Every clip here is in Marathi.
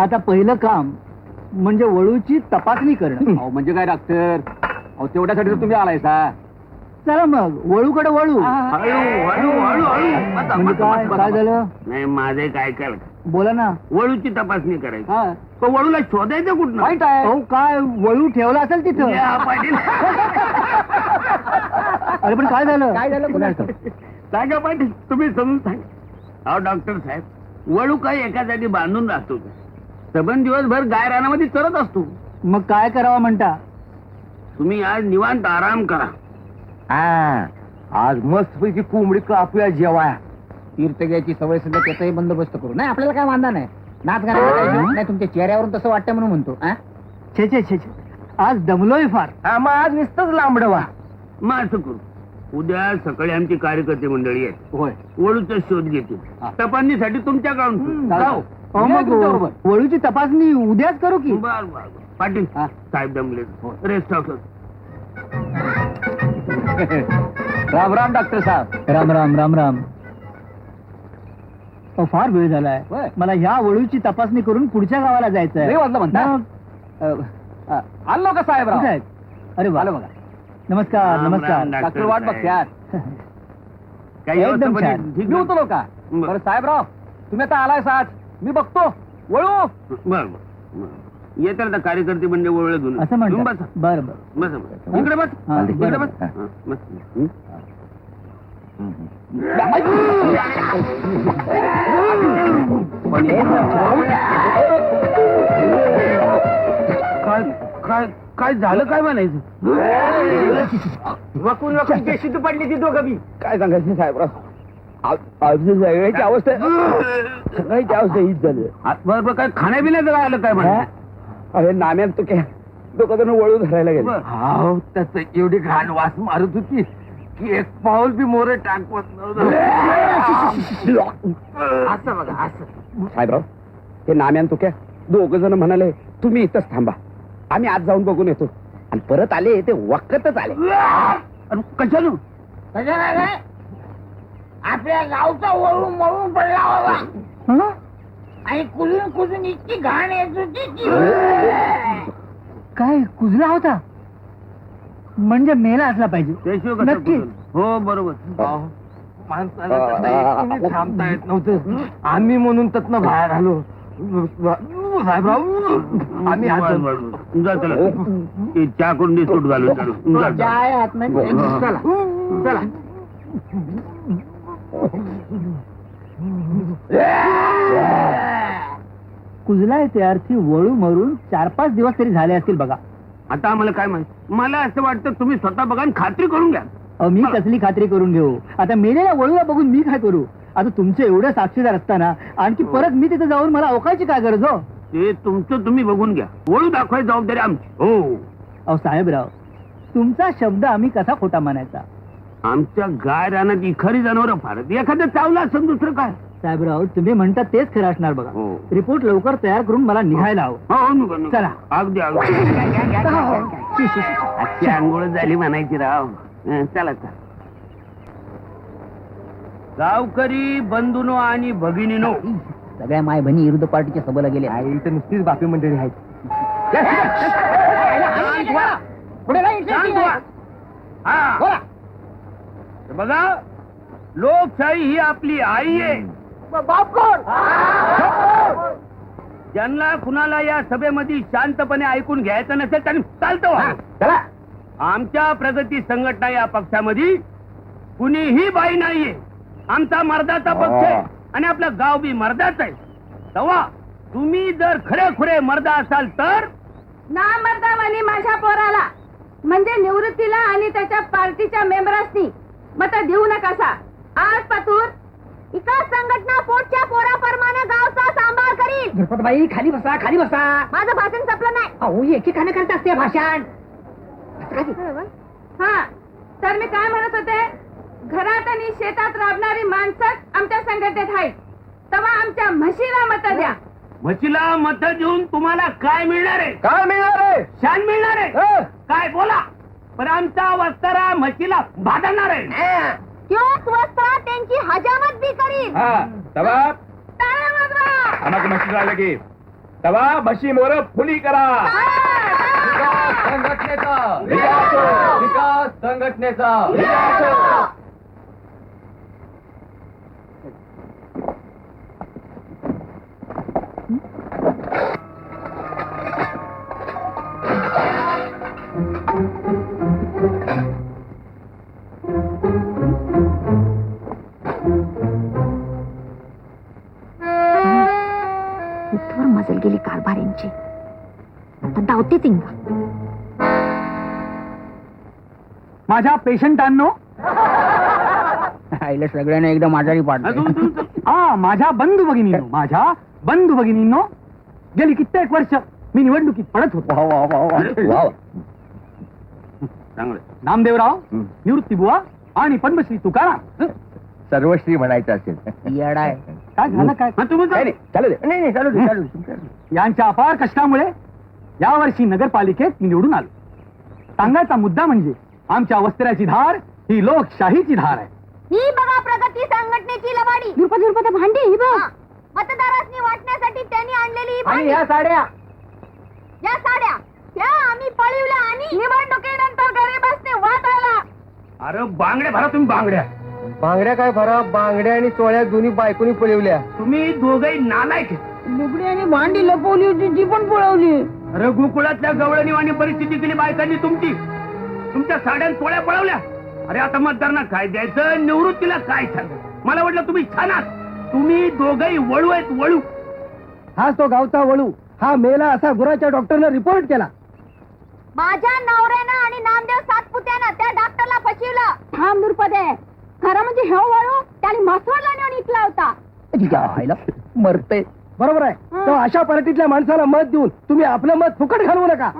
आता पहिलं काम म्हणजे वळूची तपासणी करणं. अहो म्हणजे काय डॉक्टर? अहो तेवढ्यासाठी तर तुम्ही आलायसा. चला मग वळूकडे वळू. म्हणजे काय काय. झालं? नाही माझे काय काय बोला ना. वळूची तपासणी करायची. हा. तो वळूला शोधायचं कुठं वाईट आहे. अहो काय वळू ठेवला असेल तिथं? या, पाटील. अरे पण काय झालं? काय झालं? सांगा पाटील तुम्ही समजून सांगा. अहो डॉक्टर साहेब वळू काय एका जागी बांधून राहतो का? सबंध दिवसभर गाय रानामध्ये चरत असतो. मग काय करावं म्हणता? तुम्ही आज निवांत आराम करा. आज मस्त पैकी कोंबडी कापूया जेवाया. तीर्थ घ्यायची सवय सध्या त्याचाही बंदोबस्त करू. नाही आपल्याला काय वांधा नाही. नाच विषय नाही तुमच्या चेहऱ्यावरून तसं वाटतं म्हणून म्हणतो हा? छे छे छे छे. आज दमलोय फार. हा, मग आज नुसतंच लांबडवा. मग असं करू. उद्या सकाळी आमची कार्यकर्ते मंडळी आहे होय. वळूचा शोध घेतील. तपासणीसाठी तुमच्याकडून चालतंय. जाऊ. मग. वळूची तपासणी उद्याच करू की बर बर बर. पाटील हा. साहेब दमले हो. Rest house Ram Ram doctor साहेब राम राम राम राम अहो, फार वेळ झालाय होय. मला ह्या वळूची तपासणी करून पुढच्या गावाला जायचंय लय वाजलं म्हणता? मग, अ, अ, आलो का साहेब कुठे आहेत? अरे वा आलो बघा नमस्कार राम, राम, नमस्कार डॉक्टर डॉक्टर वाट साहेब. बघत्यात काही एकदम छान. ठीक मी ना? उतरलो का बरं. बरं साहेबराव तुम्ही आता आलाय साथ मी बघतो. वळू. बर बर बर. येतात आता कार्यकर्ते म्हणजे ओळख घेऊन असं तुम्ही म्हणतात बसा. बरं बरं. बसा बसा. इकडे बस. हा, इकडे बस. हा, बस. हं? काय काय काय झालं काय म्हणायचं? वकून वकून पेशी पडली ती दोघं बी. काय सांगायचं साहेबराव? सगळ्याची अवस्था सगळ्याची अवस्था हीच झाली. बरं काय खाण्यापिण्याचं काय आलं काय म्हणायचं अरे नाम्यात तो काय दोघं जण वळू धरायला गेले. हाव त्याच एवढी घाण वास मारत होती की एक पाऊल बी मोरे टाकवत असं बघा असं. साहेबराव ते नाम्यान तो काय दोघ जण म्हणाले तुम्ही इथंच थांबा. आम्ही आज जाऊन बघून येतो. आणि परत आले ते वक्कतच आले. कशानं आपल्या गावचा वळून मळून पडला बाबा. हं? आणि कुजून कुजून इतकी घाण येत होती की काय कुजला होता? म्हणजे मेला असला पाहिजे. कुठं? हो बरोबर. माणसाला तसं एकटीने थांबता येत नव्हतं. आम्ही म्हणून त्यातनं बाहेर आलो. साहेबराव आम्ही हात-. जा चला. ते चहा करून बिस्कुट घालून चालू जा, जा. जाय आतमध्ये. चला. चला. कुजलाय ते अर्थी वळू मरून चार पाच दिवस तरी झाले असतील बघा. आता आम्हाला काय माहीत? मला असं वाटतं तुम्ही स्वतः बघा आणि खात्री करून घ्या. अहो, मी कसली खात्री करून घेऊ? आता मेलेल्या वळूला बघून मी काय करू? आता तुमचे एवढे साक्षीदार असताना आणखी परत मी तिथे जाऊन मला अवकायची काय गरज हो? ते तुमचं तुम्ही बघून घ्या. ओळू दाखवायची जबाबदारी आमची. हो. अहो साहेबराव तुमचा शब्द आम्ही कसा खोटा मानायचा? आमच्या गाय रानात इखरी जनावर फारत एखादं चावलं असं दुसरं काय? साहेबराव तुम्ही म्हणता तेच खरं असणार बघा. हो. रिपोर्ट लवकर तयार करून मला निघायला हवं. हो, हो. चला. अगदी अगदी. शी, शी, शी. आजची आंघोळ झाली म्हणायची राव. हं, चला चला. गावकरी बंधूनो आणि भगिनीनो. सगळ्या माय बहिणी विरुद्ध पार्टीच्या सभेला गेले इथं नुसतीच बापी मंडळी आहेत. शांत व्हा. हा. हे बघा लोकशाही ही आपली आई आहे. ज्यांना कुणाला या सभेमध्ये शांतपणे ऐकून घ्यायचं नसेल त्यांनी चालतो चला. आमच्या प्रगती संघटना या पक्षामध्ये कुणीही बाई नाहीये. आमचा मर्दाचा पक्ष आहे आणि आपलं गाव बी मर्दाच आहे. तेव्हा तुम्ही जर खरे खुरे मर्दा असाल तर ना मर्दावानी माझ्या पोराला म्हणजे निवृत्तीला आणि त्याच्या पार्टीच्या मेंबरांनी मत देऊ नकासा आज पतूर इका संघटना पोटच्या पोराप्रमाणे गावचा सांभाळ करील. बाई खाली बसा खाली बसा. माझं भाषण संपलं नाही. अहो एकेकाने करत असते भाषण. हा तर मी काय म्हणत होते? घरात आणि शेतात राबणारी माणसं आमच्या संघटनेत आहेत. तेव्हा आमच्या म्हशीला मत द्या. म्हशीला मत देऊन तुम्हाला काय मिळणार आहे? काय मिळणार आहे? शान मिळणार आहे? काय बोला. पण आमचा वस्तारा म्हशीला भादणार आहे. त्योच वस्त्र त्यांची हजामत बी करील हा तेव्हा टाळ्या वाजवा आम्हाला की तवा मोर फुली करा. संघटनेचा विकास हो. विकास. संघटनेचा. कारभाऱ्यांची आता धावतेच इंगा माझ्या पेशंटांनो. आईला सगळ्यांना एकदम आजारी पाडतो हा माझ्या बंधू भगिनीनो माझ्या बंधू भगिनींनो. गेली कित्येक वर्ष मी निवडणुकीत पडत होतो. चांगलं. नामदेवराव निवृत्ती बुवा आणि पद्मश्री तुकाराम. सर्वश्री म्हणायचं असेल. येडाय. काय झालं काय? हा, तुम्ही जा. चालू दे. नाही नाही चालू दे चालू दे. यांच्या अपार कष्टामुळे यावर्षी नगरपालिकेत मी निवडून आलो. सांगायचा मुद्दा म्हणजे आमच्या वस्त्र्याची धार ही लोकशाहीची धार आहे. ही बघा प्रगती संघटनेची लवाडी दुर्पद दुर्पद भांडी ही बघ. मतदारांनी वाटण्यासाठी त्यांनी आणलेली ही आणि भांडी. ह्या साड्या. या साड्या. त्या आम्ही पळवल्या आणि निवडणुकीनंतर गरीबासने वाट आला अरे बांगड्या भरा तुम्ही बांगड्या. बांगड्या काय भरा? बांगड्या आणि चोळ्या दोन्ही बायकोनी पळवल्या. तुम्ही दोघही नालायक आहे. लुगडी आणि भांडी लपवली होती ती पण पळवली. अरे गोकुळातल्या गवळणीवाणी परिस्थिती केली बायकांनी तुमची. तुमच्या साड्या तोळ्या पळवल्या. अरे आता मतदारांना काय द्यायचं? निवृत्तीला काय सांग मला वाटलं तुम्ही छान आहात. तुम्ही दोघही वळू आहेत वळू. हाच तो गावचा वळू. हा मेला असा गुराच्या डॉक्टरनं रिपोर्ट केला. माझ्या नवऱ्यानं आणि नामदेव सातपुत्यानं त्या डॉक्टरला फसविलं. थांब दुर्पदे खरं म्हणजे हे वळू त्याने मसवडला नेऊन इकला होता. मरते. बरोबर आहे. तर अशा पार्टीतल्या माणसाला मत देऊन तुम्ही आपलं मत फुकट घालवू नका.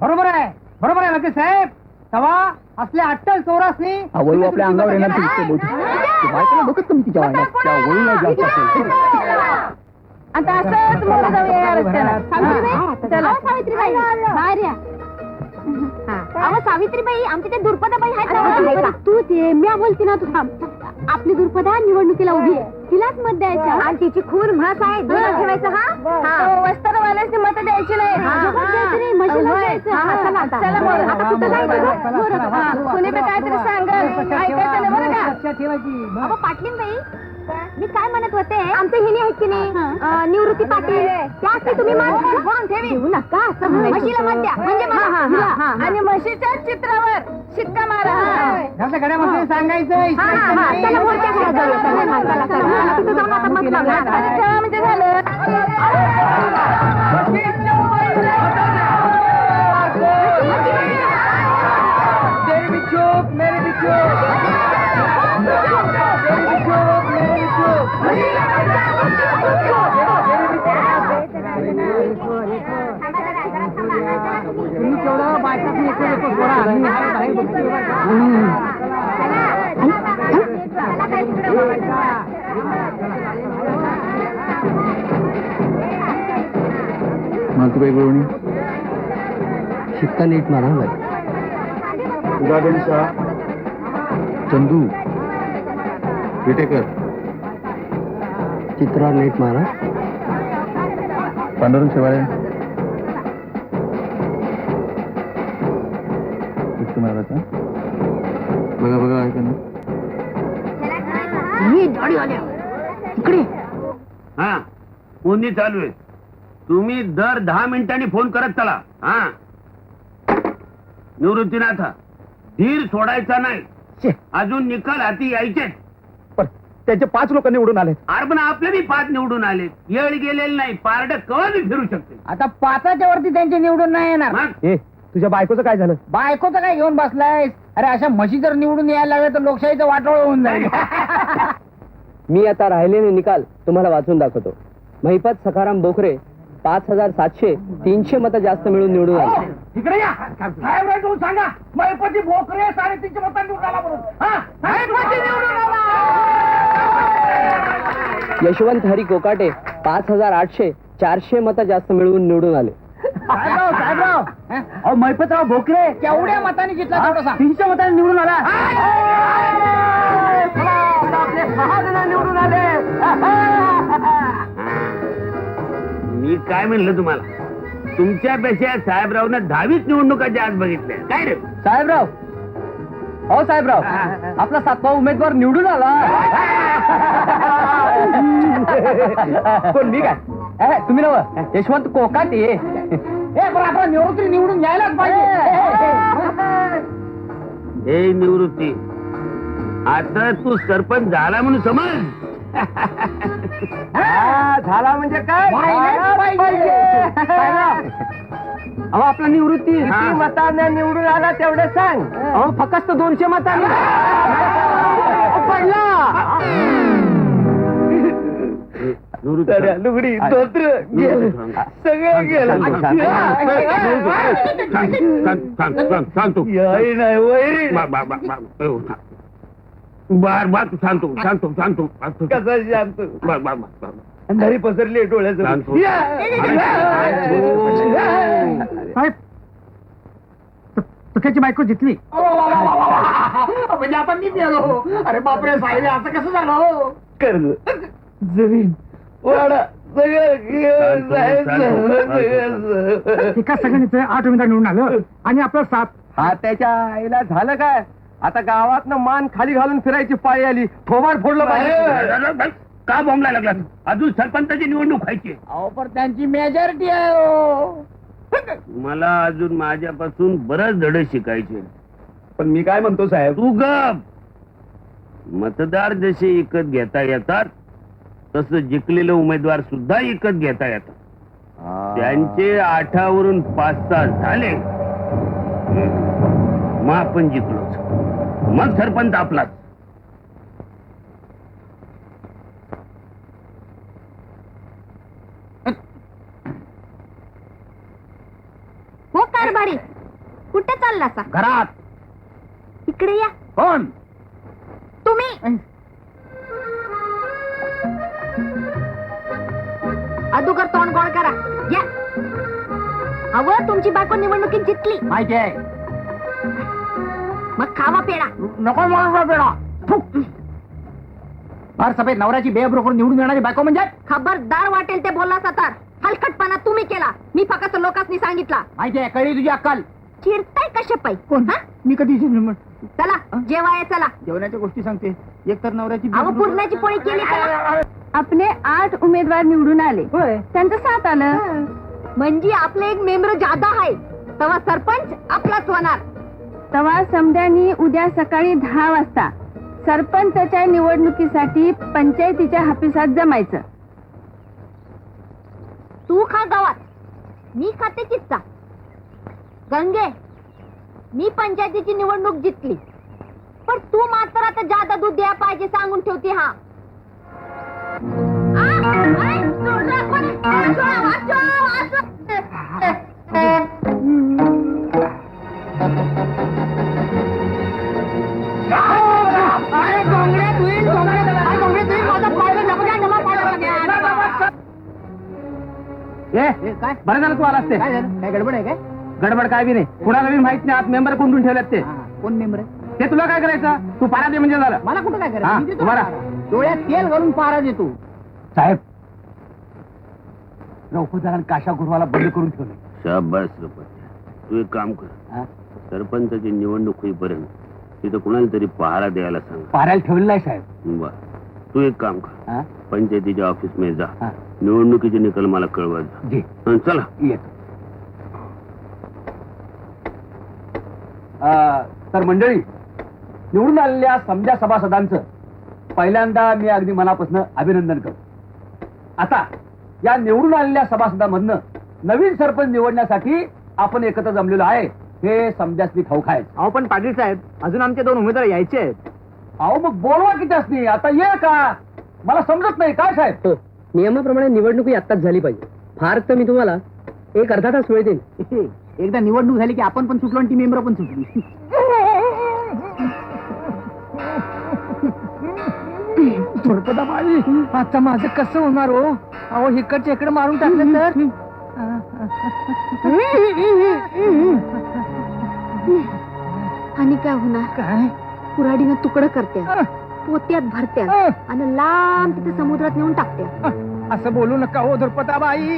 बरोबर आहे. बरोबर आहे वकील साहेब. तवा असल्या अट्टल चौरासनी वळू आपल्या अंगावर येणार ते बायकोला डोकंच कमी तिच्या वाईला. त्या वळूला जास्त असेल. आता असंच मोठं जाऊया या रस्त्याला. सावित्रीबाई चला. सावित्रीबाई. बाहेर या अहो सावित्रीबाई आमचे ते दुर्पदाबाई आहेत ना तू ते मी बोलते ना तू थांब आपली दुर्पदा निवडणुकीला उभी आहे. तिलाच मत द्यायचं. आणि तिची खून म्हस आहे. दोन ठेवायचं हा? मत द्यायची नाही. चला बरं आता कुठं जायचं? कुणी बी काहीतरी सांगल. ऐकायचं नाही बरं का? अहो पाटलीन बाई. मी काय म्हणत होते आमचे हिने आहेत की नाही? अं, निवृत्ती पाटील. त्याच तुम्ही मान नका असं म्हशीला द्या. म्हणजे मला. आणि म्हशीच्या चित्रावर शिक्का मारा. गड्यामध्ये सांगायचं हा, हा, हा. चला मोर्चा घरात जाऊया. चला, चला, चला. हा, तिथं जाऊन आता मत मागा. आणि ठेवा म्हणजे मालतीबाई शिक्का नीट मारा चंदू. विटेकर. चित्रा नीट मारा. पांडुरंग शेवाळे. बघा बघा ऐका ना. इकडे. हा कोणी चालू आहे. तुम्ही दर दहा मिनिटांनी फोन करत चला. हा. निवृत्तीनाथा धीर सोडायचा नाही. अजून निकाल हाती यायचे त्यांचे पाच लोक निवडून आले पण आपले बी पाच निवडून आले येळ गेलेले नाही पारड कवा बी फिरू शकते. आता पाचाच्या वरती त्यांचे निवडून नाही येणार. मग? ए तुझ्या बायकोचं काय झालं? बायकोचं काय घेऊन बसलाय अरे अशा म्हशी जर निवडून यायला लागल्या तर लोकशाहीचं वाटोळ होऊन जाईल. मी आता राहिलेले निकाल तुम्हाला वाचून दाखवतो. महिपत सखाराम बोखरे पाच हजार सातशे तीनशे मतं जास्त मिळून निवडून आले. इकडे या. साहेब सांगा. मैपती भोकरे साडेतीनशे मतांनी निवडून आला म्हणून. हा? साहेबपती निवडून आला यशवंत हरी कोकाटे पाच हजार आठशे चारशे मतं जास्त मिळवून निवडून आले. साहेबराव साहेबराव. अहो मैपतराव भोकरे. केवढ्या मताने जितला तीनशे मतांनी निवडून आला. आपले सहा जण निवडून आले. मी काय म्हणलं तुम्हाला? तुमच्यापेक्षा साहेबरावनं दहावीच निवडणुकाच्या आज बघितल्या. काय रे? साहेबराव. हो साहेबराव. आपला सातवा उमेदवार निवडून आला. कोण मी काय? ए, तुम्ही नव यशवंत कोकाटे आपण निवृत्ती निवडून यायलाच हे निवृत्ती. आता तू सरपंच झाला म्हणून समज. झाला म्हणजे काय अहो आपला निवृत्ती हा. किती मताने निवडून आला तेवढं सांग अहो फक्त दोनशे मतांनी पडला लुगडी. धोत्र गेलं. सगळं गेलं सांगतो नाही वैरी बर बर तू सांगतो सांगतो सांगतो. कसा शांत? बर बर बर अंधारी पसरली डोळ्याचं. साहेब बायको जितली. म्हणजे आपण मी गेलो अरे बापरे साहेब असं कसं झालं? हो कर्ज जमीन. वाडा सगळं घेऊन एका सगळ्यांचं आठ उमेदवार निवडून आलं आणि आपलं सात. हा त्याच्या आईला झालं काय? आता गावात मान खाली घालून फिरायची पाळी आली थोबाड फोडलं पाहिजे. का बॉम्बला लागला? अजून सरपंचाची निवडणूक व्हायची. अहो पण त्यांची मेजॉरिटी आहे हो. मला अजून माझ्यापासून बरंच धडे शिकायचे. पण मी काय म्हणतो साहेब? तू गप. मतदार जसे विकत घेता येतात तसं जिंकलेले उमेदवार सुद्धा विकत घेता येतात. त्यांचे आठावरून पाच तास झाले. मग आपण जिंकलोच. मग सरपंच आपलाच. हो कारभारी. कुठे चालला सा घरात. इकडे या. कोण? तुम्ही. अदुगर तोंड गोळ करा. या. अव तुमची बायको निवडणुकीत जिंकली माहिती आहे. मग खावा पेडा नको मला बेडा फार सभेत नवऱ्याची बेब्रोकर निवडून येणारी बायको म्हणजे? खबरदार वाटेल ते बोलला तर हलकटपणा तुम्ही केला. मी फक्त लोकांनी सांगितला. माहिती आहे कळली तुझी अक्कल. चिरताय कशा पाई कोण? हा? मी कधी चला जेवाय चला. जेवणाच्या गोष्टी सांगते. एक तर नवऱ्याची अहो पूर्णाची पोळी केली आपले आठ उमेदवार निवडून आले. होय. त्यांचं साथ आलं. म्हणजे आपले एक मेंबर जादा आहे. तेव्हा सरपंच आपलाच होणार. तवा समद्यानी उद्या सकाळी दहा वाजता सरपंचच्या निवडणुकीसाठी पंचायतीच्या हापिसात जमायचं. तू खा गावात मी खाते किस्सा. गंगे मी पंचायतीची निवडणूक जिंकली. पण तू मात्र आता जादा दूध द्या पाहिजे सांगून ठेवते हा. आ, आ, ए काय? बरं झालं तू आलास ते. काय झालं? काय गडबड आहे काय? गडबड काय बी नाही. कुणाला बी माहीत नाही आत मेंबर कोणून ठेवल्यात ते. कोण मेंबर आहे ते तुला काय करायचं? तू पारा दे म्हणजे झालं. मला कुठं काय करायचं? डोळ्यात तेल घालून पारा देतो साहेब रौफुजारान काशा गुरुवाला बंद करून ठेवलं शाबास सरपंच तू एक काम कर? सरपंचाची निवडणूक होईपर्यंत तिथं कुणाला तरी पहारा द्यायला सांग. पाऱ्याला ठेवलेलं आहे साहेब. बर. तू एक काम कर. हा? पंचायतीच्या ऑफिसमध्ये जा. हा. निवडणुकीचे निकाल मला कळवत जा. जी हं, चला. येतो. तर मंडळी निवडून आलेल्या समजा सभासदांचं पहिल्यांदा मी अगदी मनापासून अभिनंदन करतो. आता या निवडून आलेल्या सभासदांमधनं नवीन सरपंच निवडण्यासाठी आपण एकत्र जमलेलो आहे. हे समजासनी ठाऊक आहे अहो पण पाटील साहेब अजून आमचे दोन उमेदवार यायचे आहेत. अहो मग बोलवा किती असते आता ये का? मला समजत नाही. काय साहेब? हो नियमाप्रमाणे निवडणूक ही आत्ताच झाली पाहिजे. फार तर मी तुम्हाला एक अर्धा तास वेळ देईन. एकदा निवडणूक झाली की आपण पण सुटलो आणि ती मेंबर पण सुटली. बाई आता माझं कसं होणार हो? अहो इकडच्या इकडे मारून टाकलं तर? आणि काय होणार? काय? कुऱ्हाडीनं तुकडं करत्या पोत्यात भरत्या आणि लांब तिथे समुद्रात नेऊन टाकत्या. असं बोलू नका हो दुर्पताबाई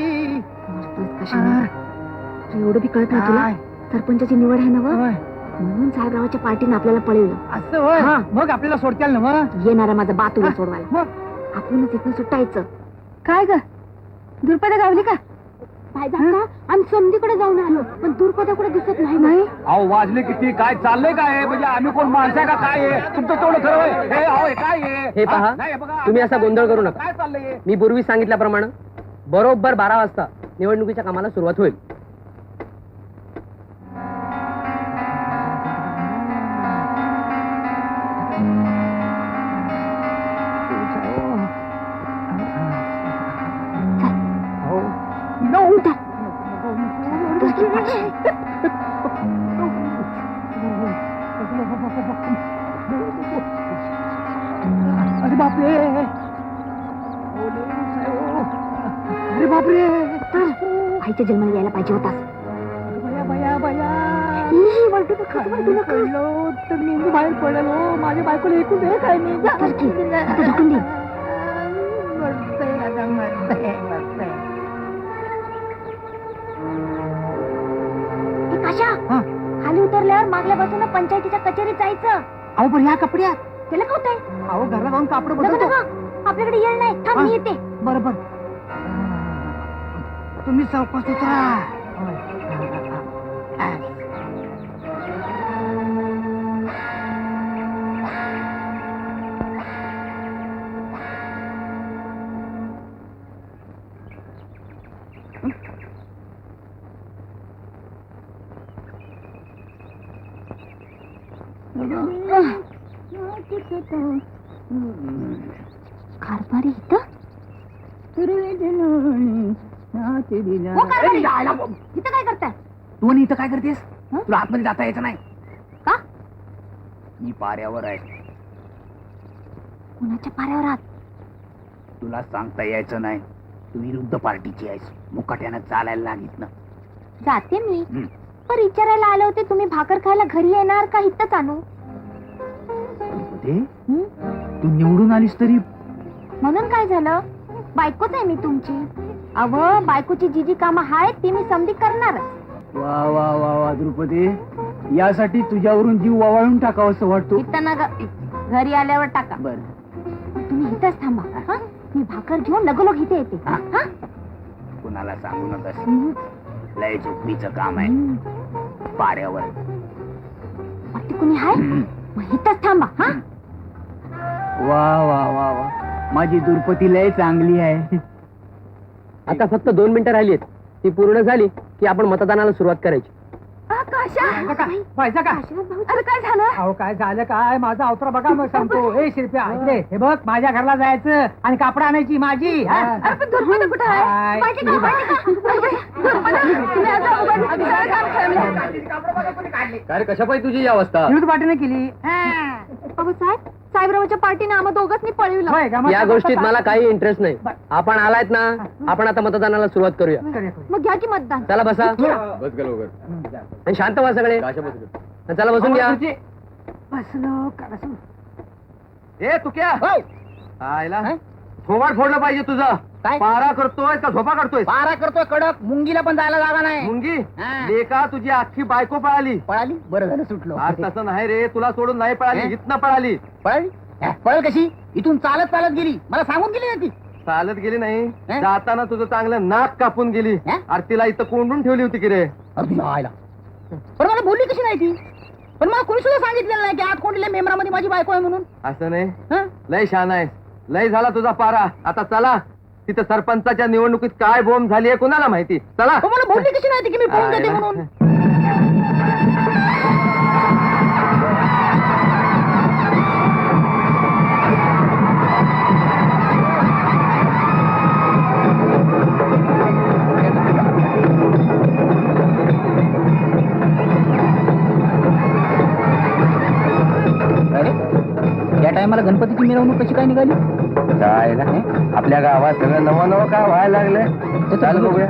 एवढं बी कळत नाही तुला सरपंचाची निवड आहे ना. म्हणून साहेबरावाच्या पार्टीने आपल्याला पळवलं. असं मग आपल्याला सोडत्याल ना येणारा माझा बा तुला सोडवायला. मग? आपणच इथून सुटायचं. काय ग? दुर्पदा गावली का? फायदा का? आम्ही समधीकडे जाऊन आलो पण दुर्पदा कुठे दिसत नाही. नाही? अहो वाजले किती? काय चाललंय काय म्हणजे आम्ही कोण माणसं आहे का? काय आहे तुमचं तेवढं खरं आहे. हे अहो हे काय आहे हे पहा, हा, नाही, बघा, तुम्ही असा गोंधळ करू नका. काय चाललंय मी पूर्वी सांगितल्याप्रमाणे बरोबर बारा वाजता निवडणुकीच्या कामाला सुरुवात होईल. आईच्या जन्माला यायला पाहिजे होतास बया बया बया ई, वळटू नका, वळटू नका. कळलो तर मेंदू बाहेर पडलो. हो. माझ्या बायकोला एकूण आहे काय मी? तर की, आता ढकलून दे. मरतंय आता, मरतंय, मरतंय. ए, काशा. हा. खाली उतरल्यावर मागल्या बाजूला पंचायतीच्या कचेरीत जायचं. अहो पण ह्या कपड्यात. त्याला काय होतंय? अहो घरला जाऊन कापड नको बदलतो नको. आपल्याकडे येळ नाही. थांब मी येते. बरोबर misal Pasutra. ಕಾರ್ಬಾರಿ ಇದ್ದ ತುರುವೆದ ನೋಡಿ हो, कारभारी. इथं काय करताय? तू आणि इथं काय करतेस? तुला आतमध्ये जाता यायचं नाही. का? मी पाऱ्यावर आहे. कुणाच्या पाऱ्यावर आहात? तुला सांगता यायचं नाही. तू विरुद्ध पार्टीची आहेस. मुकाट्यानं चालायला लागित ना. जाते मी. हं. पण विचारायला आले होते तुम्ही भाकर खायला घरी येणार का इथंच आणू? ते हं? तू निवडून आलीस तरी? म्हणून काय झालं? बायकोच आहे मी तुमची. अव बायकोची जी जी कामं आहेत ती मी समधी करणारच. वा वा वा वा द्रुपदी. यासाठी तुझ्यावरून जीव वावळून टाकावं असं वाटतो. इथं घरी आल्यावर टाका. बर. तुम्ही इथंच थांबा. हं? मी भाकर घेऊन लगोलग इथे येते. हा. हं? कुणाला सांगू नकस. हं. लय झोपडीचं काम आहे. हं. पाऱ्यावर. वाटते कुणी हाय? मग इथंच थांबा. हा? वा वा वा वा. माझी दुर्पती लय चांगली आहे. आता फक्त दोन मिनिटं राहिली आहेत ती पूर्ण झाली की आपण मतदानाला सुरुवात करायची. व्हायचं का व्हायचं का अरे काय झालं? अहो काय झालं काय? माझा अवतरा बघा मग सांगतो. हे शिरप्या इकडे. हे बघ माझ्या घरला जायचं आणि कापड आणायची माझी. हा? अरे पण दुर्पदा कुठं आहे? काय? माहिती का? माहिती का? दुर्पदा, तुम्ही आता उगाच आमच्यावर काम ठेवलं. काय कशा पाहिजे तुझी ही अवस्था? विरुद्ध पार्टीने केली. साहेब साहेबरावाच्या पार्टीने आम्हा दोघांनी पळविलं. होय का? मग या आता गोष्टीत. मला काही इंटरेस्ट नाही. आपण आलायत ना आपण आता मतदानाला सुरुवात करूया. करूया, करूया. मग घ्या की मतदान. चला बसा. बस गेलो आणि शांत व्हा सगळे. आणि चला बसून घ्या. खुर्ची. बसलो का बसलो ए तू क्या? आयला. थोबाड फोडलं पाहिजे तुझं. काय? पारा करतोय का झोपा करतोय? पारा करतोय कडक. मुंगीला पण जायला जागा नाही. मुंगी? हा. लेका तुझी अख्खी बायको पळाली. पळाली? बरं झालं सुटलो. आज तसं नाही रे तुला सोडून नाही पळाली हे? इथनं पळाली. पळाली? पळल कशी? इथून चालत चालत गेली. मला सांगून गेली ना ती. चालत गेली नाही? जाताना तुझं चांगलं नाक कापून गेली. हे? अरे तिला इथं कोंडून ठेवली होती की रे? आयला. पण मला बोलली कशी नाही ती? पण मला कोणी सुद्धा सांगितलेलं नाही की आत कोंडलेल्या मेंबरामध्ये माझी बायको आहे म्हणून. असं नाही. हं? लय छान आहे लय झाला तुझा पारा. आता चला. तिथं सरपंचाच्या निवडणुकीत काय बोंब झाली आहे कोणाला माहिती? चला. मला बोलली कशी नाही ती की मी पळून जाते आयला. म्हणून या टायमाला गणपतीची मिरवणूक कशी काय निघाली? काय ना. आपल्या गावात सगळं नवं नवं का व्हायला लागलंय? चालू बघूया.